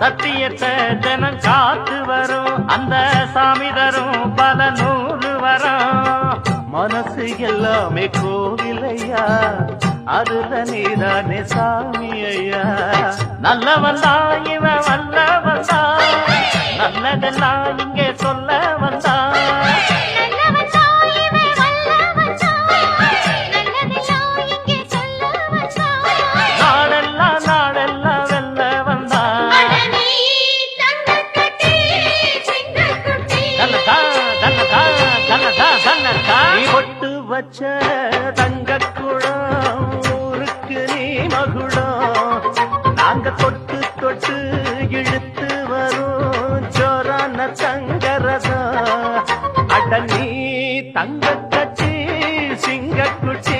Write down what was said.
சத்தியத்தை ஜனம் காத்து வரும். அந்த சாமி தரும் பல நூறு வரும். மனசு எல்லாமே கோவிலையா? அதுல நீதானே சாமி ஐயா நல்லவன் தான் இவன் வல்லவன் தான். நல்லதெல்லாம் இங்கே வச்ச தங்க குடம் ஊருக்கு நீ மகுடம். நாங்க தொட்டு தொட்டு இழுத்து வரும் ஜோரான தங்கரதா அட நீ தங்க கட்சி சிங்கக்குட்டி இனி